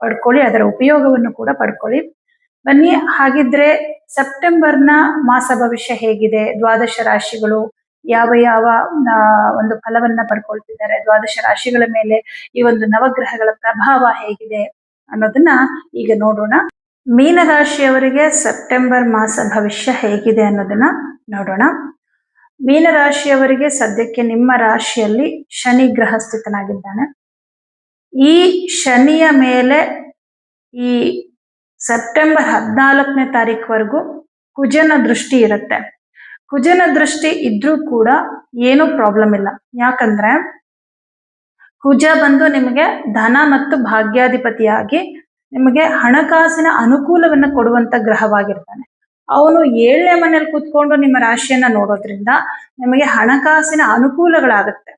ಪಡ್ಕೊಳ್ಳಿ, ಅದರ ಉಪಯೋಗವನ್ನು ಕೂಡ ಪಡ್ಕೊಳ್ಳಿ. ಬನ್ನಿ, ಹಾಗಿದ್ರೆ ಸೆಪ್ಟೆಂಬರ್ನ ಮಾಸ ಭವಿಷ್ಯ ಹೇಗಿದೆ? ದ್ವಾದಶ ರಾಶಿಗಳು ಯಾವ ಯಾವ ಒಂದು ಫಲವನ್ನ ಪಡ್ಕೊಳ್ತಿದ್ದಾರೆ? ದ್ವಾದಶ ರಾಶಿಗಳ ಮೇಲೆ ಈ ಒಂದು ನವಗ್ರಹಗಳ ಪ್ರಭಾವ ಹೇಗಿದೆ ಅನ್ನೋದನ್ನ ಈಗ ನೋಡೋಣ. ಮೀನರಾಶಿಯವರಿಗೆ ಸೆಪ್ಟೆಂಬರ್ ಮಾಸ ಭವಿಷ್ಯ ಹೇಗಿದೆ ಅನ್ನೋದನ್ನ ನೋಡೋಣ. ಮೀನರಾಶಿಯವರಿಗೆ ಸದ್ಯಕ್ಕೆ ನಿಮ್ಮ ರಾಶಿಯಲ್ಲಿ ಶನಿ ಗ್ರಹ ಸ್ಥಿತನಾಗಿದ್ದಾನೆ ಈ ಶನಿಯ ಮೇಲೆ ಈ ಸೆಪ್ಟೆಂಬರ್ ಹದಿನಾಲ್ಕನೇ ತಾರೀಕುವರೆಗೂ ಕುಜನ ದೃಷ್ಟಿ ಇರುತ್ತೆ. ಕುಜನ ದೃಷ್ಟಿ ಇದ್ರೂ ಕೂಡ ಏನು ಪ್ರಾಬ್ಲಮ್ ಇಲ್ಲ. ಯಾಕಂದ್ರೆ ಕುಜ ಬಂದು ನಿಮಗೆ ಧನ ಮತ್ತು ಭಾಗ್ಯಾಧಿಪತಿಯಾಗಿ ನಿಮಗೆ ಹಣಕಾಸಿನ ಅನುಕೂಲವನ್ನು ಕೊಡುವಂತ ಗ್ರಹವಾಗಿರ್ತಾನೆ. ಅವನು ಏಳನೇ ಮನೇಲಿ ಕೂತ್ಕೊಂಡು ನಿಮ್ಮ ರಾಶಿಯನ್ನ ನೋಡೋದ್ರಿಂದ ನಿಮಗೆ ಹಣಕಾಸಿನ ಅನುಕೂಲಗಳಾಗುತ್ತೆ.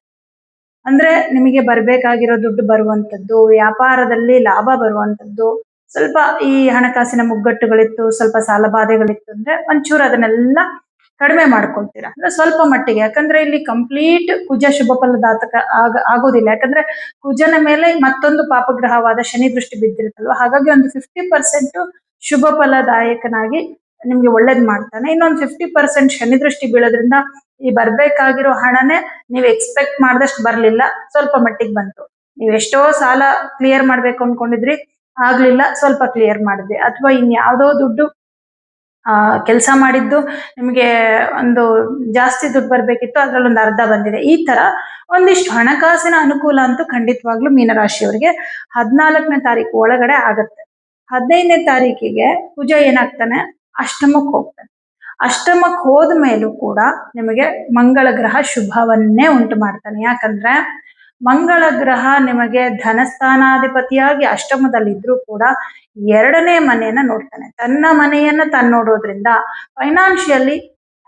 ಅಂದ್ರೆ ನಿಮಗೆ ಬರಬೇಕಾಗಿರೋ ದುಡ್ಡು ಬರುವಂತದ್ದು, ವ್ಯಾಪಾರದಲ್ಲಿ ಲಾಭ ಬರುವಂತದ್ದು, ಸ್ವಲ್ಪ ಈ ಹಣಕಾಸಿನ ಮುಗ್ಗಟ್ಟುಗಳಿತ್ತು, ಸ್ವಲ್ಪ ಸಾಲ ಬಾಧೆಗಳಿತ್ತು ಅಂದ್ರೆ ಒಂಚೂರು ಅದನ್ನೆಲ್ಲ ಕಡಿಮೆ ಮಾಡ್ಕೊಳ್ತೀರಾ. ಅಂದ್ರೆ ಸ್ವಲ್ಪ ಮಟ್ಟಿಗೆ. ಯಾಕಂದ್ರೆ ಇಲ್ಲಿ ಕಂಪ್ಲೀಟ್ ಕುಜ ಶುಭ ಫಲದಾತಕ ಆಗ, ಆಗೋದಿಲ್ಲ. ಯಾಕಂದ್ರೆ ಕುಜನ ಮೇಲೆ ಮತ್ತೊಂದು ಪಾಪಗ್ರಹವಾದ ಶನಿ ದೃಷ್ಟಿ ಬಿದ್ದಿರುತ್ತಲ್ವ? ಹಾಗಾಗಿ ಒಂದು ಫಿಫ್ಟಿ ಪರ್ಸೆಂಟ್ ಶುಭ ಫಲದಾಯಕನಾಗಿ ನಿಮ್ಗೆ ಒಳ್ಳೇದ್ ಮಾಡ್ತಾನೆ. ಇನ್ನೊಂದು ಫಿಫ್ಟಿ ಪರ್ಸೆಂಟ್ ಶನಿ ದೃಷ್ಟಿ ಬೀಳೋದ್ರಿಂದ ಈ ಬರ್ಬೇಕಾಗಿರೋ ಹಣನೇ ನೀವು ಎಕ್ಸ್ಪೆಕ್ಟ್ ಮಾಡ್ದಷ್ಟು ಬರ್ಲಿಲ್ಲ, ಸ್ವಲ್ಪ ಮಟ್ಟಿಗೆ ಬಂತು. ನೀವು ಎಷ್ಟೋ ಸಾಲ ಕ್ಲಿಯರ್ ಮಾಡ್ಬೇಕು ಅನ್ಕೊಂಡಿದ್ರಿ, ಆಗ್ಲಿಲ್ಲ, ಸ್ವಲ್ಪ ಕ್ಲಿಯರ್ ಮಾಡಿದ್ರಿ. ಅಥವಾ ಇನ್ಯಾವುದೋ ದುಡ್ಡು, ಆ, ಕೆಲಸ ಮಾಡಿದ್ದು, ನಿಮಗೆ ಒಂದು ಜಾಸ್ತಿ ದುಡ್ಡು ಬರ್ಬೇಕಿತ್ತು ಅದ್ರಲ್ಲಿ ಒಂದು ಅರ್ಧ ಬಂದಿದೆ. ಈ ತರ ಒಂದಿಷ್ಟು ಹಣಕಾಸಿನ ಅನುಕೂಲ ಅಂತೂ ಖಂಡಿತವಾಗ್ಲೂ ಮೀನರಾಶಿಯವರಿಗೆ ಹದಿನಾಲ್ಕನೇ ತಾರೀಕು ಒಳಗಡೆ ಆಗತ್ತೆ. ಹದಿನೈದನೇ ತಾರೀಕಿಗೆ ಪೂಜಾ ಏನಾಗ್ತಾನೆ? ಅಷ್ಟಮಕ್ಕೆ ಹೋಗ್ತಾನೆ. ಅಷ್ಟಮಕ್ಕೆ ಹೋದ ಮೇಲೂ ಕೂಡ ನಿಮಗೆ ಮಂಗಳ ಗ್ರಹ ಶುಭವನ್ನೇ ಉಂಟು ಮಾಡ್ತಾನೆ. ಯಾಕಂದ್ರೆ ಮಂಗಳ ಗ್ರಹ ನಿಮಗೆ ಧನಸ್ಥಾನಾಧಿಪತಿಯಾಗಿ ಅಷ್ಟಮದಲ್ಲಿದ್ರೂ ಕೂಡ ಎರಡನೇ ಮನೆಯನ್ನ ನೋಡ್ತಾನೆ. ತನ್ನ ಮನೆಯನ್ನ ತಾನು ನೋಡೋದ್ರಿಂದ ಫೈನಾನ್ಷಿಯಲಿ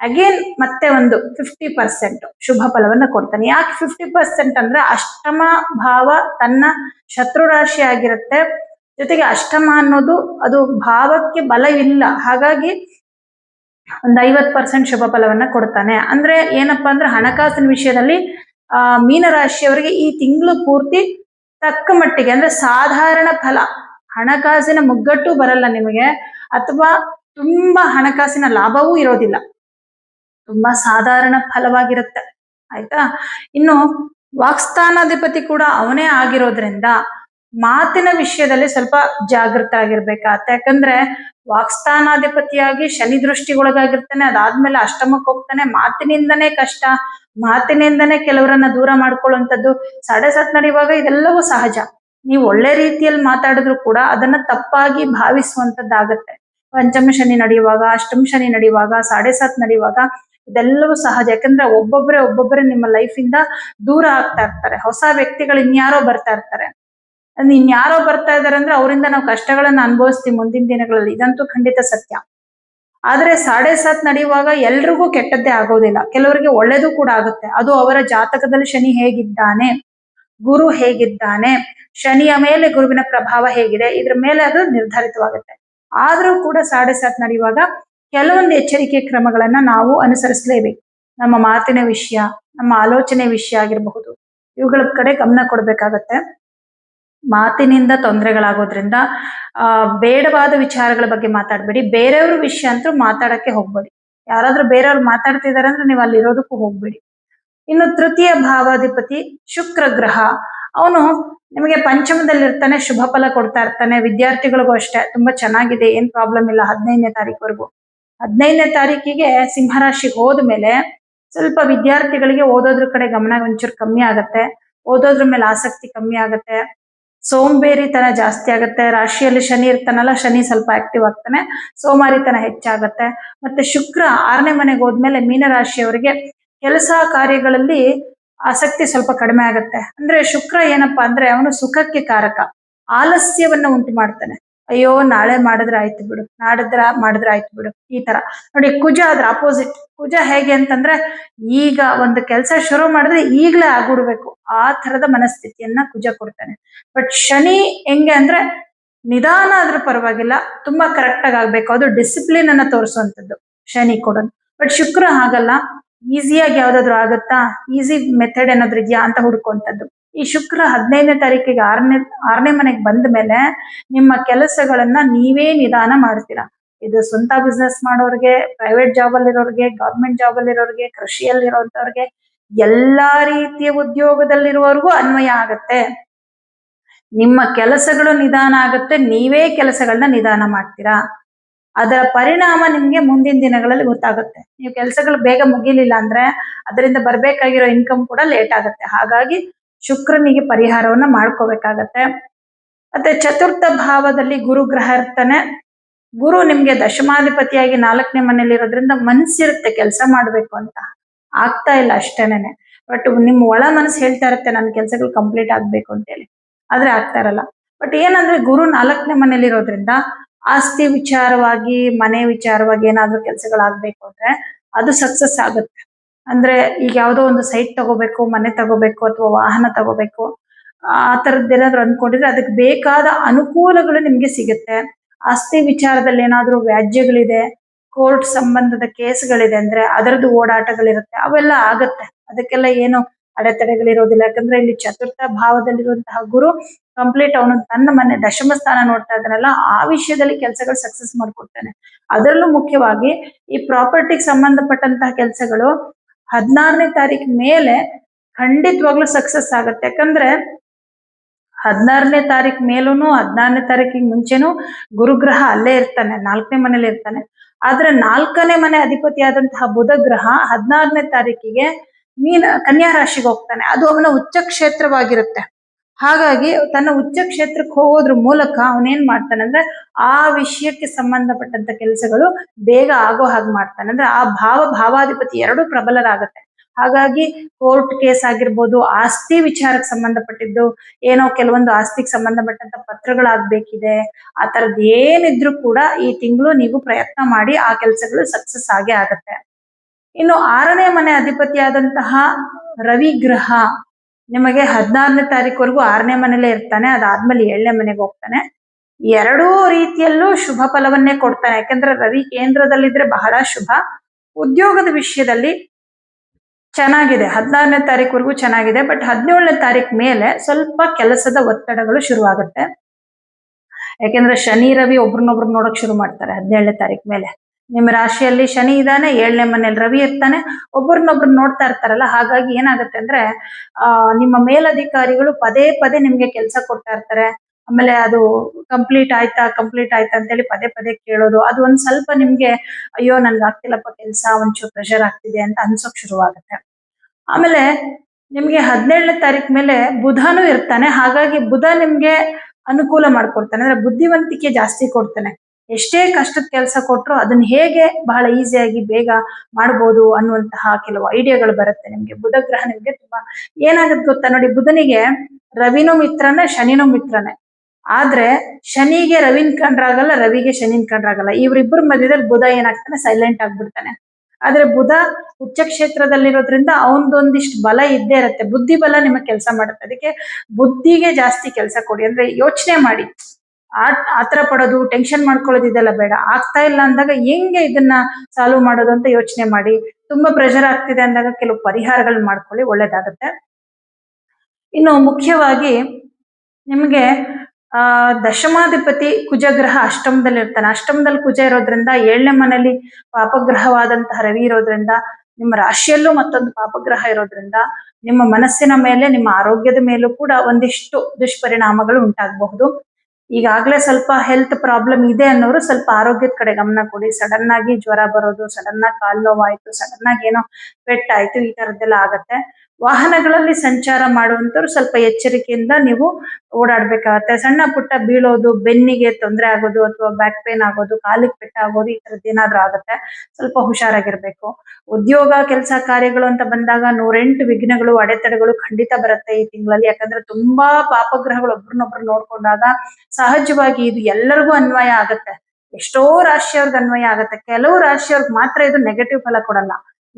ಅಗೇನ್ ಮತ್ತೆ ಒಂದು ಫಿಫ್ಟಿ ಪರ್ಸೆಂಟ್ ಶುಭ ಫಲವನ್ನ ಕೊಡ್ತಾನೆ. ಯಾಕೆ ಫಿಫ್ಟಿ ಪರ್ಸೆಂಟ್ ಅಂದ್ರೆ ಅಷ್ಟಮ ಭಾವ ತನ್ನ ಶತ್ರು ರಾಶಿ ಆಗಿರುತ್ತೆ. ಜೊತೆಗೆ ಅಷ್ಟಮ ಅನ್ನೋದು ಅದು ಭಾವಕ್ಕೆ ಬಲ ಇಲ್ಲ. ಹಾಗಾಗಿ ಒಂದು ಐವತ್ ಪರ್ಸೆಂಟ್ ಶುಭ ಫಲವನ್ನ ಕೊಡ್ತಾನೆ. ಅಂದ್ರೆ ಏನಪ್ಪಾ ಅಂದ್ರೆ ಹಣಕಾಸಿನ ವಿಷಯದಲ್ಲಿ, ಆ, ಮೀನರಾಶಿಯವರಿಗೆ ಈ ತಿಂಗಳು ಪೂರ್ತಿ ತಕ್ಕ ಮಟ್ಟಿಗೆ, ಅಂದ್ರೆ ಸಾಧಾರಣ ಫಲ, ಹಣಕಾಸಿನ ಮುಗ್ಗಟ್ಟು ಬರಲ್ಲ ನಿಮಗೆ, ಅಥವಾ ತುಂಬಾ ಹಣಕಾಸಿನ ಲಾಭವೂ ಇರೋದಿಲ್ಲ. ತುಂಬಾ ಸಾಧಾರಣ ಫಲವಾಗಿರುತ್ತೆ. ಆಯ್ತಾ? ಇನ್ನು ವಾಕ್ಸ್ಥಾನಾಧಿಪತಿ ಕೂಡ ಅವನೇ ಆಗಿರೋದ್ರಿಂದ ಮಾತಿನ ವಿಷಯದಲ್ಲಿ ಸ್ವಲ್ಪ ಜಾಗೃತ ಆಗಿರ್ಬೇಕಾಗತ್ತೆ ಯಾಕಂದ್ರೆ ವಾಕ್ಸ್ಥಾನಾಧಿಪತಿಯಾಗಿ ಶನಿ ದೃಷ್ಟಿಗೊಳಗಾಗಿರ್ತಾನೆ, ಅದಾದ್ಮೇಲೆ ಅಷ್ಟಮಕ್ಕೆ ಹೋಗ್ತಾನೆ. ಮಾತಿನಿಂದನೇ ಕಷ್ಟ, ಮಾತಿನಿಂದನೇ ಕೆಲವರನ್ನ ದೂರ ಮಾಡ್ಕೊಳ್ಳುವಂಥದ್ದು ಸಾಡೆ ಸತ್ ನಡೆಯುವಾಗ ಇದೆಲ್ಲವೂ ಸಹಜ. ನೀವು ಒಳ್ಳೆ ರೀತಿಯಲ್ಲಿ ಮಾತಾಡಿದ್ರು ಕೂಡ ಅದನ್ನ ತಪ್ಪಾಗಿ ಭಾವಿಸುವಂತದ್ದಾಗತ್ತೆ ಪಂಚಮ ಶನಿ ನಡೆಯುವಾಗ, ಅಷ್ಟಮ ಶನಿ ನಡೆಯುವಾಗ ಸಾಡೆ ಸಾತ್ ನಡೆಯುವಾಗ ಇದೆಲ್ಲವೂ ಸಹಜ. ಯಾಕಂದ್ರೆ ಒಬ್ಬೊಬ್ಬರೇ ಒಬ್ಬೊಬ್ಬರೇ ನಿಮ್ಮ ಲೈಫ್ ಇಂದ ದೂರ ಆಗ್ತಾ ಇರ್ತಾರೆ. ಹೊಸ ವ್ಯಕ್ತಿಗಳು ಇನ್ಯಾರೋ ಬರ್ತಾ ಇರ್ತಾರೆ. ಇನ್ಯಾರೋ ಬರ್ತಾ ಇದಾರೆ ಅಂದ್ರೆ ಅವರಿಂದ ನಾವು ಕಷ್ಟಗಳನ್ನ ಅನುಭವಿಸ್ತೀವಿ ಮುಂದಿನ ದಿನಗಳಲ್ಲಿ. ಇದಂತೂ ಖಂಡಿತ ಸತ್ಯ. ಆದ್ರೆ ಸಾಡೆ ಸಾತ್ ನಡೆಯುವಾಗ ಎಲ್ರಿಗೂ ಕೆಟ್ಟದ್ದೇ ಆಗೋದಿಲ್ಲ. ಕೆಲವರಿಗೆ ಒಳ್ಳೇದು ಕೂಡ ಆಗುತ್ತೆ. ಅದು ಅವರ ಜಾತಕದಲ್ಲಿ ಶನಿ ಹೇಗಿದ್ದಾನೆ, ಗುರು ಹೇಗಿದ್ದಾನೆ, ಶನಿಯ ಮೇಲೆ ಗುರುವಿನ ಪ್ರಭಾವ ಹೇಗಿದೆ, ಇದ್ರ ಮೇಲೆ ಅದು ನಿರ್ಧಾರಿತವಾಗುತ್ತೆ. ಆದ್ರೂ ಕೂಡ ಸಾಡೆ ಸಾತ್ ನಡೆಯುವಾಗ ಕೆಲವೊಂದು ಎಚ್ಚರಿಕೆ ಕ್ರಮಗಳನ್ನ ನಾವು ಅನುಸರಿಸಲೇಬೇಕು. ನಮ್ಮ ಮಾತಿನ ವಿಷಯ, ನಮ್ಮ ಆಲೋಚನೆ ವಿಷಯ ಆಗಿರಬಹುದು. ಇವುಗಳ ಕಡೆ ಗಮನ ಕೊಡ್ಬೇಕಾಗತ್ತೆ. ಮಾತಿನಿಂದ ತೊಂದರೆಗಳಾಗೋದ್ರಿಂದ, ಆ, ಬೇಡವಾದ ವಿಚಾರಗಳ ಬಗ್ಗೆ ಮಾತಾಡಬೇಡಿ. ಬೇರೆಯವ್ರ ವಿಷಯ ಅಂತೂ ಮಾತಾಡಕ್ಕೆ ಹೋಗ್ಬೇಡಿ. ಯಾರಾದ್ರೂ ಬೇರೆಯವ್ರು ಮಾತಾಡ್ತಿದಾರೆ ಅಂದ್ರೆ ನೀವು ಅಲ್ಲಿ ಇರೋದಕ್ಕೂ ಹೋಗ್ಬೇಡಿ. ಇನ್ನು ತೃತೀಯ ಭಾವಾಧಿಪತಿ ಶುಕ್ರ ಗ್ರಹ. ಅವನು ನಿಮಗೆ ಪಂಚಮದಲ್ಲಿ ಇರ್ತಾನೆ ಶುಭ ಫಲ ಕೊಡ್ತಾ ಇರ್ತಾನೆ. ವಿದ್ಯಾರ್ಥಿಗಳಿಗೂ ಅಷ್ಟೇ. ತುಂಬಾ ಚೆನ್ನಾಗಿದೆ. ಏನ್ ಪ್ರಾಬ್ಲಮ್ ಇಲ್ಲ. ಹದಿನೈದನೇ ತಾರೀಕುವರೆಗೂ. ಹದಿನೈದನೇ ತಾರೀಕಿಗೆ ಸಿಂಹರಾಶಿಗೆ ಹೋದ್ಮೇಲೆ ಸ್ವಲ್ಪ ವಿದ್ಯಾರ್ಥಿಗಳಿಗೆ ಓದೋದ್ರ ಕಡೆ ಗಮನ ಒಂಚೂರು ಕಮ್ಮಿ ಆಗತ್ತೆ. ಓದೋದ್ರ ಮೇಲೆ ಆಸಕ್ತಿ ಕಮ್ಮಿ ಆಗತ್ತೆ. ಸೋಂಬೇರಿತನ ಜಾಸ್ತಿ ಆಗುತ್ತೆ, ರಾಶಿಯಲ್ಲಿ ಶನಿ ಇರ್ತಾನಲ್ಲ, ಶನಿ ಸ್ವಲ್ಪ ಆಕ್ಟಿವ್ ಆಗ್ತಾನೆ ಸೋಮಾರಿತನ ಹೆಚ್ಚಾಗುತ್ತೆ. ಮತ್ತೆ ಶುಕ್ರ ಆರನೇ ಮನೆಗೆ ಹೋದ್ಮೇಲೆ ಮೀನರಾಶಿಯವರಿಗೆ ಕೆಲಸ ಕಾರ್ಯಗಳಲ್ಲಿ ಆಸಕ್ತಿ ಸ್ವಲ್ಪ ಕಡಿಮೆ ಆಗುತ್ತೆ. ಅಂದ್ರೆ ಶುಕ್ರ ಏನಪ್ಪಾ ಅಂದ್ರೆ ಅವನು ಸುಖಕ್ಕೆ ಕಾರಕ, ಆಲಸ್ಯವನ್ನ ಉಂಟು ಮಾಡ್ತಾನೆ. ಅಯ್ಯೋ, ನಾಳೆ ಮಾಡಿದ್ರೆ ಆಯ್ತು ಬಿಡು, ನಾಡಿದ್ರ ಮಾಡಿದ್ರೆ ಆಯ್ತು ಬಿಡು, ಈ ತರ. ನೋಡಿ, ಕುಜ ಅದ್ರ ಅಪೋಸಿಟ್ ಕುಜ ಹೇಗೆ ಅಂತಂದ್ರೆ, ಈಗ ಒಂದು ಕೆಲಸ ಶುರು ಮಾಡಿದ್ರೆ ಈಗ್ಲೇ ಆಗ್ಬಿಡ್ಬೇಕು. ಆ ತರದ ಮನಸ್ಥಿತಿಯನ್ನ ಕುಜ ಕೊಡ್ತಾನೆ. ಬಟ್ ಶನಿ ಹೆಂಗೆ ಅಂದ್ರೆ, ನಿಧಾನ ಆದ್ರೂ ಪರವಾಗಿಲ್ಲ, ತುಂಬಾ ಕರೆಕ್ಟ್ ಆಗಿ ಆಗ್ಬೇಕು. ಅದು ಡಿಸಿಪ್ಲಿನ್ ಅನ್ನ ತೋರಿಸುವಂತದ್ದು ಶನಿ ಕೊಡೋದು ಬಟ್ ಶುಕ್ರ ಹಾಗಲ್ಲ ಈಸಿಯಾಗಿ ಯಾವ್ದಾದ್ರು ಆಗುತ್ತಾ? ಈಸಿ ಮೆಥಡ್ ಏನಾದ್ರು ಇದೆಯಾ ಅಂತ ಹುಡ್ಕುವಂಥದ್ದು ಈ ಶುಕ್ರ ಹದಿನೈದನೇ ತಾರೀಕಿಗೆ ಆರನೇ ಆರನೇ ಮನೆಗೆ ಬಂದ ಮೇಲೆ ನಿಮ್ಮ ಕೆಲಸಗಳನ್ನ ನೀವೇ ನಿಧಾನ ಮಾಡ್ತೀರಾ. ಇದು ಸ್ವಂತ ಬಿಸ್ನೆಸ್ ಮಾಡೋರ್ಗೆ ಪ್ರೈವೇಟ್ ಜಾಬ್ ಅಲ್ಲಿರೋರ್ಗೆ ಗೌರ್ಮೆಂಟ್ ಜಾಬ್ ಅಲ್ಲಿರೋರ್ಗೆ, ಕೃಷಿಯಲ್ಲಿರೋಂಥವ್ರಿಗೆ ಎಲ್ಲಾ ರೀತಿಯ ಉದ್ಯೋಗದಲ್ಲಿರುವವರೆಗೂ ಅನ್ವಯ ಆಗತ್ತೆ. ನಿಮ್ಮ ಕೆಲಸಗಳು ನಿಧಾನ ಆಗುತ್ತೆ, ನೀವೇ ಕೆಲಸಗಳನ್ನ ನಿಧಾನ ಮಾಡ್ತೀರಾ. ಅದರ ಪರಿಣಾಮ ನಿಮ್ಗೆ ಮುಂದಿನ ದಿನಗಳಲ್ಲಿ ಗೊತ್ತಾಗುತ್ತೆ. ನೀವು ಕೆಲಸಗಳು ಬೇಗ ಮುಗಿಲಿಲ್ಲ ಅಂದ್ರೆ ಅದರಿಂದ ಬರ್ಬೇಕಾಗಿರೋ ಇನ್ಕಮ್ ಕೂಡ ಲೇಟ್ ಆಗುತ್ತೆ. ಹಾಗಾಗಿ ಶುಕ್ರನಿಗೆ ಪರಿಹಾರವನ್ನ ಮಾಡ್ಕೋಬೇಕಾಗತ್ತೆ. ಮತ್ತೆ ಚತುರ್ಥ ಭಾವದಲ್ಲಿ ಗುರು ಗ್ರಹ ಇರ್ತಾನೆ. ಗುರು ನಿಮ್ಗೆ ದಶಮಾಧಿಪತಿಯಾಗಿ ನಾಲ್ಕನೇ ಮನೇಲಿ ಇರೋದ್ರಿಂದ ಮನ್ಸಿರುತ್ತೆ ಕೆಲಸ ಮಾಡ್ಬೇಕು ಅಂತ. ಆಗ್ತಾ ಇಲ್ಲ ಅಷ್ಟೇನೆ ಬಟ್ ನಿಮ್ ಒಳ ಮನಸ್ಸು ಹೇಳ್ತಾ ಇರುತ್ತೆ ನನ್ನ ಕೆಲಸಗಳು ಕಂಪ್ಲೀಟ್ ಆಗ್ಬೇಕು ಅಂತ ಹೇಳಿ ಆದ್ರೆ ಆಗ್ತಾ ಇರಲ್ಲ. ಬಟ್ ಏನಂದ್ರೆ ಗುರು ನಾಲ್ಕನೇ ಮನೇಲಿ ಇರೋದ್ರಿಂದ ಆಸ್ತಿ ವಿಚಾರವಾಗಿ, ಮನೆ ವಿಚಾರವಾಗಿ ಏನಾದ್ರೂ ಕೆಲಸಗಳಾಗ್ಬೇಕು ಅಂದ್ರೆ ಅದು ಸಕ್ಸಸ್ ಆಗುತ್ತೆ. ಅಂದ್ರೆ ಈಗ ಯಾವುದೋ ಒಂದು ಸೈಟ್ ತಗೋಬೇಕು, ಮನೆ ತಗೋಬೇಕು ಅಥವಾ ವಾಹನ ತಗೋಬೇಕು, ಆ ಏನಾದ್ರು ಅನ್ಕೊಂಡಿದ್ರೆ ಅದಕ್ಕೆ ಬೇಕಾದ ಅನುಕೂಲಗಳು ನಿಮ್ಗೆ ಸಿಗುತ್ತೆ. ಆಸ್ತಿ ವಿಚಾರದಲ್ಲಿ ಏನಾದ್ರೂ ವ್ಯಾಜ್ಯಗಳಿದೆ ಕೋರ್ಟ್ ಸಂಬಂಧದ ಕೇಸ್ಗಳಿದೆ ಅಂದ್ರೆ ಅದರದ್ದು ಓಡಾಟಗಳಿರುತ್ತೆ, ಅವೆಲ್ಲ ಆಗತ್ತೆ. ಅದಕ್ಕೆಲ್ಲ ಏನು ಅಡೆತಡೆಗಳಿರೋದಿಲ್ಲ. ಯಾಕಂದ್ರೆ ಇಲ್ಲಿ ಚತುರ್ಥ ಭಾವದಲ್ಲಿರುವಂತಹ ಗುರು ಕಂಪ್ಲೀಟ್ ಅವನು ತನ್ನ ಮನೆ ದಶಮ ಸ್ಥಾನ ನೋಡ್ತಾ ಇದ್ದಾನಲ್ಲ, ಆ ವಿಷಯದಲ್ಲಿ ಕೆಲಸಗಳು ಸಕ್ಸಸ್ ಮಾಡ್ಕೊಡ್ತಾನೆ. ಅದರಲ್ಲೂ ಮುಖ್ಯವಾಗಿ ಈ ಪ್ರಾಪರ್ಟಿಗೆ ಸಂಬಂಧಪಟ್ಟಂತಹ ಕೆಲಸಗಳು ಹದಿನಾರನೇ ತಾರೀಕು ಮೇಲೆ ಖಂಡಿತವಾಗ್ಲೂ ಸಕ್ಸಸ್ ಆಗತ್ತೆ. ಯಾಕಂದ್ರೆ ಹದಿನಾರನೇ ತಾರೀಕು ಮೇಲೂನು ಹದಿನಾರನೇ ತಾರೀಕಿಗೆ ಮುಂಚೆನೂ ಗುರುಗ್ರಹ ಅಲ್ಲೇ ಇರ್ತಾನೆ, ನಾಲ್ಕನೇ ಮನೇಲಿ ಇರ್ತಾನೆ. ಆದ್ರೆ ನಾಲ್ಕನೇ ಮನೆ ಅಧಿಪತಿಯಾದಂತಹ ಬುಧ ಗ್ರಹ ಹದಿನಾರನೇ ತಾರೀಕಿಗೆ ಮೀನ ಕನ್ಯಾ ರಾಶಿಗೆ ಹೋಗ್ತಾನೆ. ಅದು ಅವನ ಉಚ್ಚ ಕ್ಷೇತ್ರವಾಗಿರುತ್ತೆ ಹಾಗಾಗಿ ತನ್ನ ಉಚ್ಚ ಕ್ಷೇತ್ರಕ್ಕೆ ಹೋಗೋದ್ರ ಮೂಲಕ ಅವನೇನ್ ಮಾಡ್ತಾನೆ ಅಂದ್ರೆ ಆ ವಿಷಯಕ್ಕೆ ಸಂಬಂಧಪಟ್ಟಂತ ಕೆಲಸಗಳು ಬೇಗ ಆಗೋ ಹಾಗೆ ಮಾಡ್ತಾನೆ. ಅಂದ್ರೆ ಆ ಭಾವ ಭಾವಾಧಿಪತಿ ಎರಡೂ ಪ್ರಬಲರಾಗತ್ತೆ. ಹಾಗಾಗಿ ಕೋರ್ಟ್ ಕೇಸ್ ಆಗಿರ್ಬೋದು, ಆಸ್ತಿ ವಿಚಾರಕ್ಕೆ ಸಂಬಂಧಪಟ್ಟಿದ್ದು, ಏನೋ ಕೆಲವೊಂದು ಆಸ್ತಿಗೆ ಸಂಬಂಧಪಟ್ಟಂತ ಪತ್ರಗಳಾಗ್ಬೇಕಿದೆ, ಆ ತರದ್ ಏನಿದ್ರು ಕೂಡ ಈ ತಿಂಗಳು ನೀವು ಪ್ರಯತ್ನ ಮಾಡಿ ಆ ಕೆಲಸಗಳು ಸಕ್ಸಸ್ ಆಗೇ ಆಗತ್ತೆ. ಇನ್ನು ಆರನೇ ಮನೆ ಅಧಿಪತಿಯಾದಂತಹ ರವಿ ಗ್ರಹ ನಿಮಗೆ ಹದಿನಾರನೇ ತಾರೀಕುವರೆಗೂ ಆರನೇ ಮನೇಲೆ ಇರ್ತಾನೆ, ಅದಾದ್ಮೇಲೆ ಏಳನೇ ಮನೆಗೆ ಹೋಗ್ತಾನೆ. ಎರಡೂ ರೀತಿಯಲ್ಲೂ ಶುಭ ಫಲವನ್ನೇ ಕೊಡ್ತಾನೆ. ಯಾಕಂದ್ರೆ ರವಿ ಕೇಂದ್ರದಲ್ಲಿದ್ರೆ ಬಹಳ ಶುಭ. ಉದ್ಯೋಗದ ವಿಷಯದಲ್ಲಿ ಚೆನ್ನಾಗಿದೆ. ಹದಿನಾರನೇ ತಾರೀಕುವರೆಗೂ ಚೆನ್ನಾಗಿದೆ. ಬಟ್ ಹದಿನೇಳನೇ ತಾರೀಕು ಮೇಲೆ ಸ್ವಲ್ಪ ಕೆಲಸದ ಒತ್ತಡಗಳು ಶುರುವಾಗುತ್ತೆ. ಯಾಕೆಂದ್ರೆ ಶನಿ, ರವಿ ಒಬ್ರನ್ನೊಬ್ರು ನೋಡಕ್ ಶುರು ಮಾಡ್ತಾರೆ ಹದಿನೇಳನೇ ತಾರೀಕು ಮೇಲೆ. ನಿಮ್ಮ ರಾಶಿಯಲ್ಲಿ ಶನಿ ಇದ್ದಾನೆ, ಏಳನೇ ಮನೆಯಲ್ಲಿ ರವಿ ಇರ್ತಾನೆ ಒಬ್ಬರನ್ನೊಬ್ರು ನೋಡ್ತಾ ಇರ್ತಾರಲ್ಲ, ಹಾಗಾಗಿ ಏನಾಗುತ್ತೆ ಅಂದ್ರೆ, ಆ, ನಿಮ್ಮ ಮೇಲಧಿಕಾರಿಗಳು ಪದೇ ಪದೇ ನಿಮ್ಗೆ ಕೆಲಸ ಕೊಡ್ತಾ ಇರ್ತಾರೆ. ಆಮೇಲೆ ಅದು ಕಂಪ್ಲೀಟ್ ಆಯ್ತಾ ಕಂಪ್ಲೀಟ್ ಆಯ್ತಾ ಅಂತೇಳಿ ಪದೇ ಪದೇ ಕೇಳೋದು. ಅದು ಒಂದ್ ಸ್ವಲ್ಪ ನಿಮ್ಗೆ, ಅಯ್ಯೋ, ನನ್ಗೆ ಆಗ್ತಿಲ್ಲಪ್ಪ ಕೆಲಸ, ಒಂಚೂರು ಪ್ರೆಷರ್ ಆಗ್ತಿದೆ ಅಂತ ಅನ್ಸೋಕ್ ಶುರುವಾಗುತ್ತೆ. ಆಮೇಲೆ ನಿಮ್ಗೆ ಹದಿನೇಳನೇ ತಾರೀಕು ಮೇಲೆ ಬುಧನೂ ಇರ್ತಾನೆ, ಹಾಗಾಗಿ ಬುಧ ನಿಮ್ಗೆ ಅನುಕೂಲ ಮಾಡ್ಕೊಡ್ತಾನೆ. ಅಂದ್ರೆ ಬುದ್ಧಿವಂತಿಕೆ ಜಾಸ್ತಿ ಕೊಡ್ತಾನೆ. ಎಷ್ಟೇ ಕಷ್ಟದ ಕೆಲಸ ಕೊಟ್ಟರು ಅದನ್ನ ಹೇಗೆ ಬಹಳ ಈಸಿಯಾಗಿ ಬೇಗ ಮಾಡ್ಬೋದು ಅನ್ನುವಂತಹ ಕೆಲವು ಐಡಿಯಾಗಳು ಬರುತ್ತೆ ನಿಮ್ಗೆ. ಬುಧ ಗ್ರಹ ನಿಮ್ಗೆ ತುಂಬಾ ಏನಾಗುತ್ತೆ ಗೊತ್ತಾ? ನೋಡಿ, ಬುಧನಿಗೆ ರವಿನೂ ಮಿತ್ರನೇ, ಶನಿನೂ ಮಿತ್ರನೇ. ಆದ್ರೆ ಶನಿಗೆ ರವಿನ್ ಕಂಡ್ರಾಗಲ್ಲ, ರವಿಗೆ ಶನಿನ್ ಕಂಡ್ರಾಗಲ್ಲ. ಇವ್ರಿಬ್ಬರ ಮಧ್ಯದಲ್ಲಿ ಬುಧ ಏನಾಗ್ತಾನೆ ಸೈಲೆಂಟ್ ಆಗ್ಬಿಡ್ತಾನೆ. ಆದ್ರೆ ಬುಧ ಉಚ್ಚ ಕ್ಷೇತ್ರದಲ್ಲಿರೋದ್ರಿಂದ ಅವನದೊಂದಿಷ್ಟು ಬಲ ಇದ್ದೇ ಇರುತ್ತೆ. ಬುದ್ಧಿ ಬಲ ನಿಮಗೆ ಕೆಲಸ ಮಾಡುತ್ತೆ. ಅದಕ್ಕೆ ಬುದ್ಧಿಗೆ ಜಾಸ್ತಿ ಕೆಲಸ ಕೊಡಿ. ಅಂದ್ರೆ ಯೋಚನೆ ಮಾಡಿ. ಆತರ ಪಡೋದು ಟೆನ್ಷನ್ ಮಾಡ್ಕೊಳ್ಳೋದು ಇದೆಲ್ಲ ಬೇಡ. ಆಗ್ತಾ ಇಲ್ಲ ಅಂದಾಗ ಹೆಂಗೆ ಇದನ್ನ ಸಾಲ್ವ್ ಮಾಡೋದು ಅಂತ ಯೋಚನೆ ಮಾಡಿ, ತುಂಬಾ ಪ್ರೆಷರ್ ಆಗ್ತಿದೆ ಅಂದಾಗ ಕೆಲವು ಪರಿಹಾರಗಳನ್ನ ಮಾಡ್ಕೊಳ್ಳಿ, ಒಳ್ಳೇದಾಗುತ್ತೆ. ಇನ್ನು ಮುಖ್ಯವಾಗಿ ನಿಮಗೆ, ಆ, ದಶಮಾಧಿಪತಿ ಕುಜಗ್ರಹ ಅಷ್ಟಮದಲ್ಲಿ ಇರ್ತಾನೆ. ಅಷ್ಟಮದಲ್ಲಿ ಕುಜ ಇರೋದ್ರಿಂದ ಏಳನೇ ಮನೆಯಲ್ಲಿ ಪಾಪಗ್ರಹವಾದಂತಹ ರವಿ ಇರೋದ್ರಿಂದ, ನಿಮ್ಮ ರಾಶಿಯಲ್ಲೂ ಮತ್ತೊಂದು ಪಾಪಗ್ರಹ ಇರೋದ್ರಿಂದ, ನಿಮ್ಮ ಮನಸ್ಸಿನ ಮೇಲೆ, ನಿಮ್ಮ ಆರೋಗ್ಯದ ಮೇಲೂ ಕೂಡ ಒಂದಿಷ್ಟು ದುಷ್ಪರಿಣಾಮಗಳು ಉಂಟಾಗಬಹುದು. ಈಗಾಗಲೇ ಸ್ವಲ್ಪ ಹೆಲ್ತ್ ಪ್ರಾಬ್ಲಮ್ ಇದೆ ಅನ್ನೋರು ಸ್ವಲ್ಪ ಆರೋಗ್ಯದ ಕಡೆ ಗಮನ ಕೊಡಿ. ಸಡನ್ ಆಗಿ ಜ್ವರ ಬರೋದು ಸಡನ್ ಆಗಿ ಕಾಲು ನೋವಾಯ್ತು ಸಡನ್ ಆಗಿ ಏನೋ ಪೆಟ್ಟಾಯ್ತು ಈ ತರದ್ದೆಲ್ಲ ಆಗತ್ತೆ. ವಾಹನಗಳಲ್ಲಿ ಸಂಚಾರ ಮಾಡುವಂಥವ್ರು ಸ್ವಲ್ಪ ಎಚ್ಚರಿಕೆಯಿಂದ ನೀವು ಓಡಾಡಬೇಕಾಗತ್ತೆ. ಸಣ್ಣ ಪುಟ್ಟ ಬೀಳೋದು, ಬೆನ್ನಿಗೆ ತೊಂದರೆ ಆಗೋದು ಅಥವಾ ಬ್ಯಾಕ್ ಪೇನ್ ಆಗೋದು, ಕಾಲಿಗೆ ಪೆಟ್ಟಾಗೋದು ಈ ಥರದ್ದು ಏನಾದ್ರೂ ಆಗುತ್ತೆ. ಸ್ವಲ್ಪ ಹುಷಾರಾಗಿರ್ಬೇಕು. ಉದ್ಯೋಗ ಕೆಲಸ ಕಾರ್ಯಗಳು ಅಂತ ಬಂದಾಗ ನೂರೆಂಟು ವಿಘ್ನಗಳು, ಅಡೆತಡೆಗಳು ಖಂಡಿತ ಬರುತ್ತೆ ಈ ತಿಂಗಳಲ್ಲಿ. ಯಾಕಂದ್ರೆ ತುಂಬಾ ಪಾಪಗ್ರಹಗಳು ಒಬ್ರನ್ನೊಬ್ರು ನೋಡ್ಕೊಂಡಾಗ ಸಹಜವಾಗಿ ಇದು ಎಲ್ಲರಿಗೂ ಅನ್ವಯ ಆಗತ್ತೆ. ಎಷ್ಟೋ ರಾಶಿಯವ್ರಿಗೆ ಅನ್ವಯ ಆಗುತ್ತೆ. ಕೆಲವು ರಾಶಿಯವ್ರಿಗೆ ಮಾತ್ರ ಇದು ನೆಗೆಟಿವ್ ಫಲ ಕೊಡಲ್ಲ.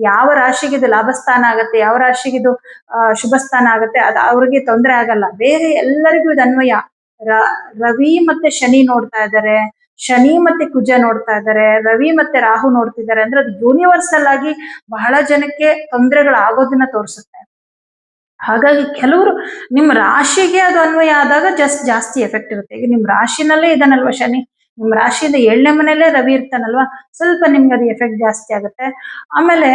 ಯಾವ ರಾಶಿಗೆ ಇದು ಲಾಭ ಸ್ಥಾನ ಆಗತ್ತೆ, ಯಾವ ರಾಶಿಗೆ ಇದು ಶುಭ ಸ್ಥಾನ ಆಗತ್ತೆ, ಅದು ಅವ್ರಿಗೆ ತೊಂದರೆ ಆಗಲ್ಲ. ಬೇರೆ ಎಲ್ಲರಿಗೂ ಇದು ಅನ್ವಯ. ರವಿ ಮತ್ತೆ ಶನಿ ನೋಡ್ತಾ ಇದ್ದಾರೆ ಶನಿ ಮತ್ತೆ ಕುಜ ನೋಡ್ತಾ ಇದ್ದಾರೆ ರವಿ ಮತ್ತೆ ರಾಹು ನೋಡ್ತಿದ್ದಾರೆ ಅಂದ್ರೆ ಅದು ಯೂನಿವರ್ಸಲ್ ಆಗಿ ಬಹಳ ಜನಕ್ಕೆ ತೊಂದರೆಗಳು ಆಗೋದನ್ನ ತೋರಿಸುತ್ತೆ. ಹಾಗಾಗಿ ಕೆಲವರು ನಿಮ್ಮ ರಾಶಿಗೆ ಅದು ಅನ್ವಯ ಆದಾಗ ಜಸ್ಟ್ ಜಾಸ್ತಿ ಎಫೆಕ್ಟ್ ಇರುತ್ತೆ. ಈಗ ನಿಮ್ಮ ರಾಶಿನಲ್ಲೇ ಇದಾನಲ್ವಾ ಶನಿ? ನಿಮ್ ರಾಶಿಯಿಂದ ಏಳನೇ ಮನೆಯಲ್ಲೇ ರವಿ ಇರ್ತಾನಲ್ವಾ, ಸ್ವಲ್ಪ ನಿಮ್ಗೆ ಅದು ಎಫೆಕ್ಟ್ ಜಾಸ್ತಿ ಆಗುತ್ತೆ. ಆಮೇಲೆ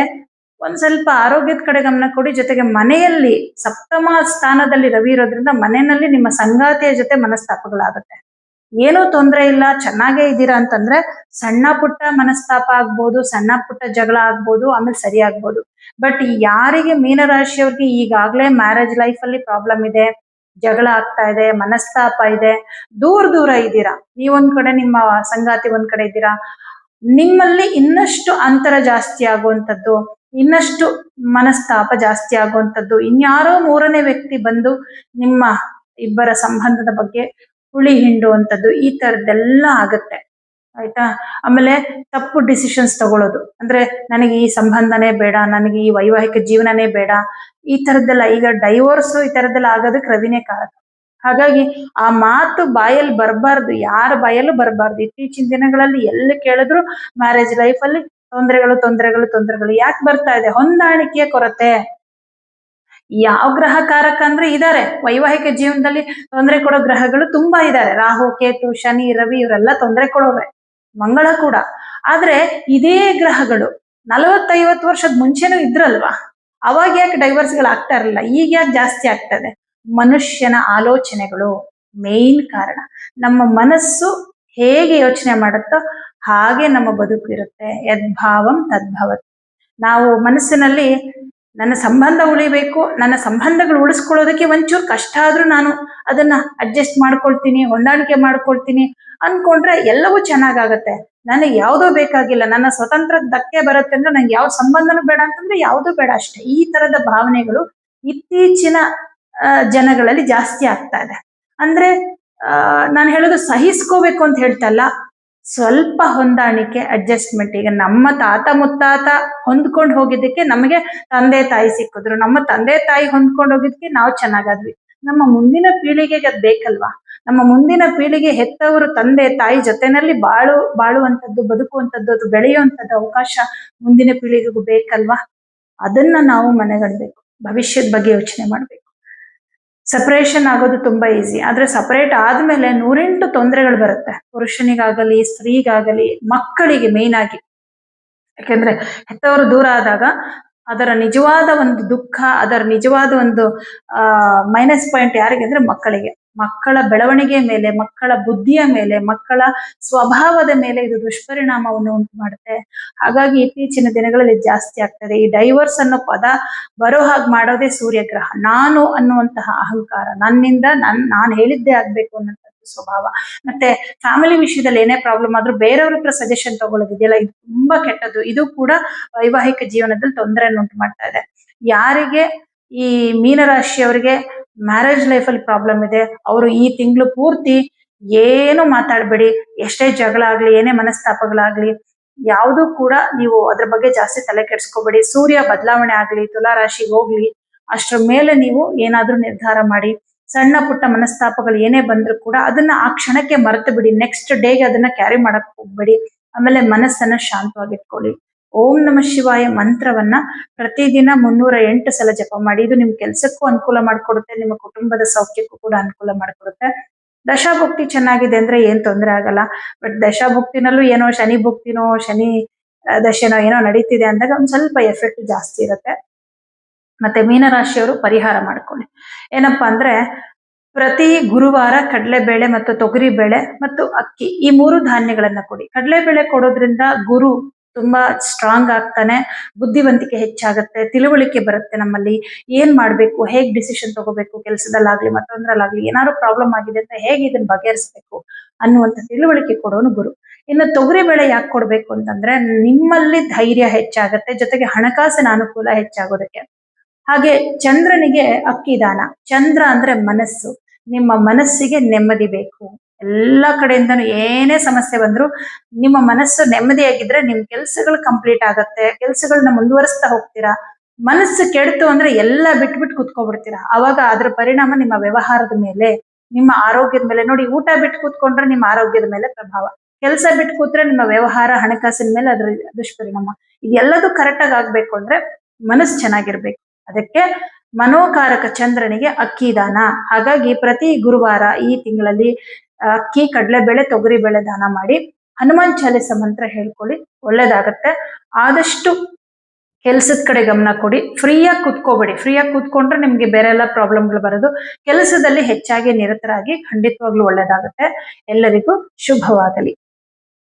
ಒಂದ್ ಸ್ವಲ್ಪ ಆರೋಗ್ಯದ ಕಡೆ ಗಮನ ಕೊಡಿ, ಜೊತೆಗೆ ಮನೆಯಲ್ಲಿ ಸಪ್ತಮ ಸ್ಥಾನದಲ್ಲಿ ರವಿ ಇರೋದ್ರಿಂದ ಮನೆಯಲ್ಲಿ ನಿಮ್ಮ ಸಂಗಾತಿಯ ಜೊತೆ ಮನಸ್ತಾಪಗಳಾಗುತ್ತೆ. ಏನೂ ತೊಂದರೆ ಇಲ್ಲ, ಚೆನ್ನಾಗೇ ಇದ್ದೀರಾ ಅಂತಂದ್ರೆ ಸಣ್ಣ ಪುಟ್ಟ ಮನಸ್ತಾಪ ಆಗ್ಬೋದು, ಸಣ್ಣ ಪುಟ್ಟ ಜಗಳ ಆಗ್ಬೋದು, ಆಮೇಲೆ ಸರಿ ಆಗ್ಬೋದು. ಬಟ್ ಯಾರಿಗೆ ಮೀನರಾಶಿಯವ್ರಿಗೆ ಈಗಾಗಲೇ ಮ್ಯಾರೇಜ್ ಲೈಫ್ ಅಲ್ಲಿ ಪ್ರಾಬ್ಲಮ್ ಇದೆ ಜಗಳ ಆಗ್ತಾ ಇದೆ, ಮನಸ್ತಾಪ ಇದೆ. ದೂರ ದೂರ ಇದ್ದೀರಾ? ನೀವೊಂದ್ ಕಡೆ ನಿಮ್ಮ ಸಂಗಾತಿ ಒಂದ್ ಕಡೆ ಇದ್ದೀರಾ? ನಿಮ್ಮಲ್ಲಿ ಇನ್ನಷ್ಟು ಅಂತರ ಜಾಸ್ತಿ ಆಗುವಂಥದ್ದು, ಇನ್ನಷ್ಟು ಮನಸ್ತಾಪ ಜಾಸ್ತಿ ಆಗುವಂಥದ್ದು, ಇನ್ಯಾರೋ ಮೂರನೇ ವ್ಯಕ್ತಿ ಬಂದು ನಿಮ್ಮ ಇಬ್ಬರ ಸಂಬಂಧದ ಬಗ್ಗೆ ಹುಳಿ ಹಿಂಡುವಂಥದ್ದು, ಈ ತರದ್ದೆಲ್ಲ ಆಗತ್ತೆ. ಆಯ್ತಾ? ಆಮೇಲೆ ತಪ್ಪು ಡಿಸಿಷನ್ಸ್ ತಗೊಳ್ಳೋದು ಅಂದ್ರೆ ನನಗೆ ಈ ಸಂಬಂಧನೇ ಬೇಡ, ನನಗೆ ಈ ವೈವಾಹಿಕ ಜೀವನನೇ ಬೇಡ. ಈ ತರದ್ದೆಲ್ಲ ಈಗ ಡೈವೋರ್ಸ್ ಈ ತರದ್ದೆಲ್ಲ ಆಗೋದಕ್ಕೆ ರವಿನೇ ಕಾರಣ. ಹಾಗಾಗಿ ಆ ಮಾತು ಬಾಯಲ್ಲಿ ಬರಬಾರ್ದು, ಯಾರ ಬಾಯಲ್ಲೂ ಬರಬಾರ್ದು. ಇತ್ತೀಚಿನ ದಿನಗಳಲ್ಲಿ ಎಲ್ಲಿ ಕೇಳಿದ್ರು ಮ್ಯಾರೇಜ್ ಲೈಫ್ ಅಲ್ಲಿ ತೊಂದರೆಗಳು ತೊಂದರೆಗಳು ತೊಂದರೆಗಳು. ಯಾಕೆ ಬರ್ತಾ ಇದೆ? ಹೊಂದಾಣಿಕೆಯ ಕೊರತೆ. ಯಾವ ಗ್ರಹ ಕಾರಕ ಅಂದ್ರೆ ಇದಾರೆ. ವೈವಾಹಿಕ ಜೀವನದಲ್ಲಿ ತೊಂದರೆ ಕೊಡೋ ಗ್ರಹಗಳು ತುಂಬಾ ಇದಾರೆ. ರಾಹು, ಕೇತು, ಶನಿ, ರವಿ, ಇವರೆಲ್ಲ ತೊಂದರೆ ಕೊಡೋರೆ. ಮಂಗಳ ಕೂಡ. ಆದ್ರೆ ಇದೇ ಗ್ರಹಗಳು ನಲವತ್ತೈವತ್ತು ವರ್ಷದ ಮುಂಚೆನೂ ಇದ್ರಲ್ವಾ? ಅವಾಗ ಯಾಕೆ ಡೈವರ್ಸ್ಗಳು ಆಗ್ತಾ ಇರಲಿಲ್ಲ? ಈಗ ಯಾಕೆ ಜಾಸ್ತಿ ಆಗ್ತದೆ ಮನುಷ್ಯನ ಆಲೋಚನೆಗಳು ಮೇನ್ ಕಾರಣ. ನಮ್ಮ ಮನಸ್ಸು ಹೇಗೆ ಯೋಚನೆ ಮಾಡುತ್ತೋ ಹಾಗೆ ನಮ್ಮ ಬದುಕು ಇರುತ್ತೆ. ಯದ್ಭಾವಂ ತದ್ಭವತ್. ನಾವು ಮನಸ್ಸಿನಲ್ಲಿ ನನ್ನ ಸಂಬಂಧ ಉಳಿಬೇಕು, ನನ್ನ ಸಂಬಂಧಗಳು ಉಳಿಸ್ಕೊಳ್ಳೋದಕ್ಕೆ ಒಂಚೂರು ಕಷ್ಟ ಆದ್ರೂ ನಾನು ಅದನ್ನ ಅಡ್ಜಸ್ಟ್ ಮಾಡ್ಕೊಳ್ತೀನಿ, ಹೊಂದಾಣಿಕೆ ಮಾಡ್ಕೊಳ್ತೀನಿ ಅನ್ಕೊಂಡ್ರೆ ಎಲ್ಲವೂ ಚೆನ್ನಾಗಾಗತ್ತೆ. ನನಗೆ ಯಾವುದೋ ಬೇಕಾಗಿಲ್ಲ, ನನ್ನ ಸ್ವತಂತ್ರ ಧಕ್ಕೆ ಬರುತ್ತೆ ಅಂದ್ರೆ ನಂಗೆ ಯಾವ ಸಂಬಂಧನೂ ಬೇಡ ಅಂತಂದ್ರೆ ಯಾವುದೂ ಬೇಡ ಅಷ್ಟೇ. ಈ ತರದ ಭಾವನೆಗಳು ಇತ್ತೀಚಿನ ಜನಗಳಲ್ಲಿ ಜಾಸ್ತಿ ಆಗ್ತಾ ಇದೆ. ಅಂದ್ರೆ ನಾನು ಹೇಳೋದು ಸಹಿಸ್ಕೋಬೇಕು ಅಂತ ಹೇಳ್ತಾ ಇಲ್ಲ. ಸ್ವಲ್ಪ ಹೊಂದಾಣಿಕೆ ಅಡ್ಜಸ್ಟ್ಮೆಂಟ್ ಈಗ ನಮ್ಮ ತಾತ ಮುತ್ತಾತ ಹೊಂದ್ಕೊಂಡು ಹೋಗಿದ್ದಕ್ಕೆ ನಮಗೆ ತಂದೆ ತಾಯಿ ಸಿಕ್ಕಿದ್ರು. ನಮ್ಮ ತಂದೆ ತಾಯಿ ಹೊಂದ್ಕೊಂಡು ಹೋಗಿದ್ದಕ್ಕೆ ನಾವು ಚೆನ್ನಾಗಾದ್ವಿ. ನಮ್ಮ ಮುಂದಿನ ಪೀಳಿಗೆಗೆ ಅದು ಬೇಕಲ್ವಾ? ನಮ್ಮ ಮುಂದಿನ ಪೀಳಿಗೆ ಹೆತ್ತವರು ತಂದೆ ತಾಯಿ ಜೊತೆನಲ್ಲಿ ಬಾಳು ಬಾಳುವಂಥದ್ದು ಬದುಕುವಂಥದ್ದು ಅದು ಬೆಳೆಯುವಂಥದ್ದು ಅವಕಾಶ ಮುಂದಿನ ಪೀಳಿಗೆಗೂ ಬೇಕಲ್ವಾ? ಅದನ್ನ ನಾವು ಮನೆಗಡ್ಬೇಕು ಭವಿಷ್ಯದ ಬಗ್ಗೆ ಯೋಚನೆ ಮಾಡ್ಬೇಕು. ಸಪರೇಷನ್ ಆಗೋದು ತುಂಬಾ ಈಸಿ ಆದ್ರೆ ಸಪರೇಟ್ ಆದ್ಮೇಲೆ ನೂರೆಂಟು ತೊಂದರೆಗಳು ಬರುತ್ತೆ. ಪುರುಷನಿಗಾಗಲಿ, ಸ್ತ್ರೀಗಾಗಲಿ, ಮಕ್ಕಳಿಗೆ ಮೇನ್ ಆಗಿ. ಯಾಕೆಂದ್ರೆ ಹೆತ್ತವರು ದೂರ ಆದಾಗ ಅದರ ನಿಜವಾದ ಒಂದು ದುಃಖ, ಅದರ ನಿಜವಾದ ಒಂದು ಮೈನಸ್ ಪಾಯಿಂಟ್ ಯಾರಿಗೆ ಅಂದ್ರೆ ಮಕ್ಕಳಿಗೆ. ಮಕ್ಕಳ ಬೆಳವಣಿಗೆ ಮೇಲೆ, ಮಕ್ಕಳ ಬುದ್ಧಿಯ ಮೇಲೆ, ಮಕ್ಕಳ ಸ್ವಭಾವದ ಮೇಲೆ ಇದು ದುಷ್ಪರಿಣಾಮವನ್ನು ಉಂಟು ಮಾಡುತ್ತೆ ಹಾಗಾಗಿ ಇತ್ತೀಚಿನ ದಿನಗಳಲ್ಲಿ ಜಾಸ್ತಿ ಆಗ್ತದೆ. ಈ ಡೈವರ್ಸ್ ಅನ್ನೋ ಪದ ಬರೋ ಹಾಗೆ ಮಾಡೋದೇ ಸೂರ್ಯಗ್ರಹ. ನಾನು ಅನ್ನುವಂತಹ ಅಹಂಕಾರ, ನನ್ನಿಂದ ನನ್, ನಾನು ಹೇಳಿದ್ದೆ ಆಗ್ಬೇಕು ಅನ್ನೋಂಥದ್ದು ಸ್ವಭಾವ. ಮತ್ತೆ ಫ್ಯಾಮಿಲಿ ವಿಷಯದಲ್ಲಿ ಏನೇ ಪ್ರಾಬ್ಲಮ್ ಆದ್ರೂ ಬೇರೆಯವ್ರ ಹತ್ರ ಸಜೆಷನ್ ತಗೊಳ್ಳೋದಿದೆಯಲ್ಲ, ಇದು ತುಂಬಾ ಕೆಟ್ಟದ್ದು. ಇದು ಕೂಡ ವೈವಾಹಿಕ ಜೀವನದಲ್ಲಿ ತೊಂದರೆಯನ್ನು ಉಂಟು ಮಾಡ್ತಾ ಇದೆ. ಯಾರಿಗೆ ಈ ಮೀನರಾಶಿಯವರಿಗೆ ಮ್ಯಾರೇಜ್ ಲೈಫಲ್ಲಿ ಪ್ರಾಬ್ಲಮ್ ಇದೆ. ಅವರು ಈ ತಿಂಗಳು ಪೂರ್ತಿ ಏನು ಮಾತಾಡಬೇಡಿ. ಎಷ್ಟೇ ಜಗಳ ಆಗ್ಲಿ ಏನೇ ಮನಸ್ತಾಪಗಳಾಗ್ಲಿ, ಯಾವುದು ಕೂಡ ನೀವು ಅದ್ರ ಬಗ್ಗೆ ಜಾಸ್ತಿ ತಲೆ ಕೆಡಿಸ್ಕೋಬೇಡಿ. ಸೂರ್ಯ ಬದಲಾವಣೆ ಆಗ್ಲಿ ತುಲಾ ರಾಶಿಗೆ ಹೋಗ್ಲಿ, ಅಷ್ಟರ ಮೇಲೆ ನೀವು ಏನಾದ್ರೂ ನಿರ್ಧಾರ ಮಾಡಿ. ಸಣ್ಣ ಪುಟ್ಟ ಮನಸ್ತಾಪಗಳು ಏನೇ ಬಂದ್ರು ಕೂಡ ಅದನ್ನ ಆ ಕ್ಷಣಕ್ಕೆ ಮರೆತು ಬಿಡಿ ನೆಕ್ಸ್ಟ್ ಡೇಗೆ ಅದನ್ನ ಕ್ಯಾರಿ ಮಾಡಕ್ ಹೋಗ್ಬೇಡಿ. ಆಮೇಲೆ ಮನಸ್ಸನ್ನ ಶಾಂತವಾಗಿಟ್ಕೊಳ್ಳಿ. ಓಂ ನಮ ಶಿವಾಯ ಮಂತ್ರವನ್ನ ಪ್ರತಿದಿನ ಮುನ್ನೂರ ಎಂಟು ಸಲ ಜಪ ಮಾಡಿ. ಇದು ನಿಮ್ ಕೆಲ್ಸಕ್ಕೂ ಅನುಕೂಲ ಮಾಡ್ಕೊಡುತ್ತೆ, ನಿಮ್ಮ ಕುಟುಂಬದ ಸೌಖ್ಯಕ್ಕೂ ಕೂಡ ಅನುಕೂಲ ಮಾಡ್ಕೊಡುತ್ತೆ. ದಶಾಭುಕ್ತಿ ಚೆನ್ನಾಗಿದೆ ಅಂದ್ರೆ ಏನ್ ತೊಂದರೆ ಆಗಲ್ಲ. ಬಟ್ ದಶಾಭುಕ್ತಿನಲ್ಲೂ ಏನೋ ಶನಿ ಭುಕ್ತಿನೋ, ಶನಿ ದಶೆನೋ ಏನೋ ನಡೀತಿದೆ ಅಂದಾಗ ಒಂದ್ ಸ್ವಲ್ಪ ಎಫೆಕ್ಟ್ ಜಾಸ್ತಿ ಇರುತ್ತೆ. ಮತ್ತೆ ಮೀನರಾಶಿಯವರು ಪರಿಹಾರ ಮಾಡ್ಕೊಳ್ಳಿ. ಏನಪ್ಪಾ ಅಂದ್ರೆ ಪ್ರತಿ ಗುರುವಾರ ಕಡಲೆಬೇಳೆ ಮತ್ತು ತೊಗರಿ ಬೇಳೆ ಮತ್ತು ಅಕ್ಕಿ ಈ ಮೂರು ಧಾನ್ಯಗಳನ್ನ ಕೊಡಿ. ಕಡಲೆಬೇಳೆ ಕೊಡೋದ್ರಿಂದ ಗುರು ತುಂಬಾ ಸ್ಟ್ರಾಂಗ್ ಆಗ್ತಾನೆ, ಬುದ್ಧಿವಂತಿಕೆ ಹೆಚ್ಚಾಗುತ್ತೆ, ತಿಳುವಳಿಕೆ ಬರುತ್ತೆ ನಮ್ಮಲ್ಲಿ. ಏನ್ ಮಾಡ್ಬೇಕು, ಹೇಗ್ ಡಿಸಿಷನ್ ತಗೋಬೇಕು, ಕೆಲಸದಲ್ಲಾಗ್ಲಿ ಮತ್ತೊಂದ್ರಲ್ಲಾಗ್ಲಿ ಏನಾದ್ರು ಪ್ರಾಬ್ಲಮ್ ಆಗಿದೆ ಅಂತ ಹೇಗೆ ಇದನ್ನ ಬಗೆಹರಿಸ್ಬೇಕು ಅನ್ನುವಂಥ ತಿಳುವಳಿಕೆ ಕೊಡೋನು ಗುರು. ಇನ್ನು ತೊಗರಿ ಬೇಳೆ ಯಾಕೆ ಕೊಡ್ಬೇಕು ಅಂತಂದ್ರೆ, ನಿಮ್ಮಲ್ಲಿ ಧೈರ್ಯ ಹೆಚ್ಚಾಗತ್ತೆ, ಜೊತೆಗೆ ಹಣಕಾಸಿನ ಅನುಕೂಲ ಹೆಚ್ಚಾಗೋದಕ್ಕೆ. ಹಾಗೆ ಚಂದ್ರನಿಗೆ ಅಕ್ಕಿ ದಾನ. ಚಂದ್ರ ಅಂದ್ರೆ ಮನಸ್ಸು. ನಿಮ್ಮ ಮನಸ್ಸಿಗೆ ನೆಮ್ಮದಿ ಬೇಕು. ಎಲ್ಲ ಕಡೆಯಿಂದನೂ ಏನೇ ಸಮಸ್ಯೆ ಬಂದ್ರು ನಿಮ್ಮ ಮನಸ್ಸು ನೆಮ್ಮದಿಯಾಗಿದ್ರೆ ನಿಮ್ ಕೆಲ್ಸಗಳು ಕಂಪ್ಲೀಟ್ ಆಗತ್ತೆ ಕೆಲ್ಸಗಳನ್ನ ಮುಂದುವರಿಸ್ತಾ ಹೋಗ್ತೀರಾ? ಮನಸ್ಸು ಕೆಡ್ತು ಅಂದ್ರೆ ಎಲ್ಲ ಬಿಟ್ಬಿಟ್ಟು ಕುತ್ಕೊಬಿಡ್ತೀರಾ? ಅವಾಗ ಅದ್ರ ಪರಿಣಾಮ ನಿಮ್ಮ ವ್ಯವಹಾರದ ಮೇಲೆ, ನಿಮ್ಮ ಆರೋಗ್ಯದ ಮೇಲೆ. ನೋಡಿ, ಊಟ ಬಿಟ್ಟು ಕೂತ್ಕೊಂಡ್ರೆ ನಿಮ್ಮ ಆರೋಗ್ಯದ ಮೇಲೆ ಪ್ರಭಾವ. ಕೆಲಸ ಬಿಟ್ಟು ಕೂತ್ರೆ ನಿಮ್ಮ ವ್ಯವಹಾರ, ಹಣಕಾಸಿನ ಮೇಲೆ ಅದ್ರ ದುಷ್ಪರಿಣಾಮ. ಇದೆಲ್ಲದೂ ಕರೆಕ್ಟ್ ಆಗಿ ಆಗ್ಬೇಕು ಅಂದ್ರೆ ಮನಸ್ಸು ಚೆನ್ನಾಗಿರ್ಬೇಕು. ಅದಕ್ಕೆ ಮನೋಕಾರಕ ಚಂದ್ರನಿಗೆ ಅಕ್ಕಿ ದಾನ. ಹಾಗಾಗಿ ಪ್ರತಿ ಗುರುವಾರ ಈ ತಿಂಗಳಲ್ಲಿ ಅಕ್ಕಿ, ಕಡಲೆಬೇಳೆ ತೊಗರಿ ಬೇಳೆ ದಾನ ಮಾಡಿ ಹನುಮಾನ್ ಚಾಲಿಸ ಮಂತ್ರ ಹೇಳ್ಕೊಳ್ಳಿ, ಒಳ್ಳೇದಾಗತ್ತೆ. ಆದಷ್ಟು ಕೆಲಸದ ಕಡೆ ಗಮನ ಕೊಡಿ. ಫ್ರೀಯಾಗಿ ಕೂತ್ಕೋಬೇಡಿ. ಫ್ರೀಯಾಗಿ ಕೂತ್ಕೊಂಡ್ರೆ ನಿಮಗೆ ಬೇರೆ ಎಲ್ಲ ಪ್ರಾಬ್ಲಮ್ಗಳು ಬರೋದು. ಕೆಲಸದಲ್ಲಿ ಹೆಚ್ಚಾಗಿ ನಿರತರಾಗಿ ಖಂಡಿತವಾಗ್ಲೂ ಒಳ್ಳೇದಾಗುತ್ತೆ. ಎಲ್ಲರಿಗೂ ಶುಭವಾಗಲಿ.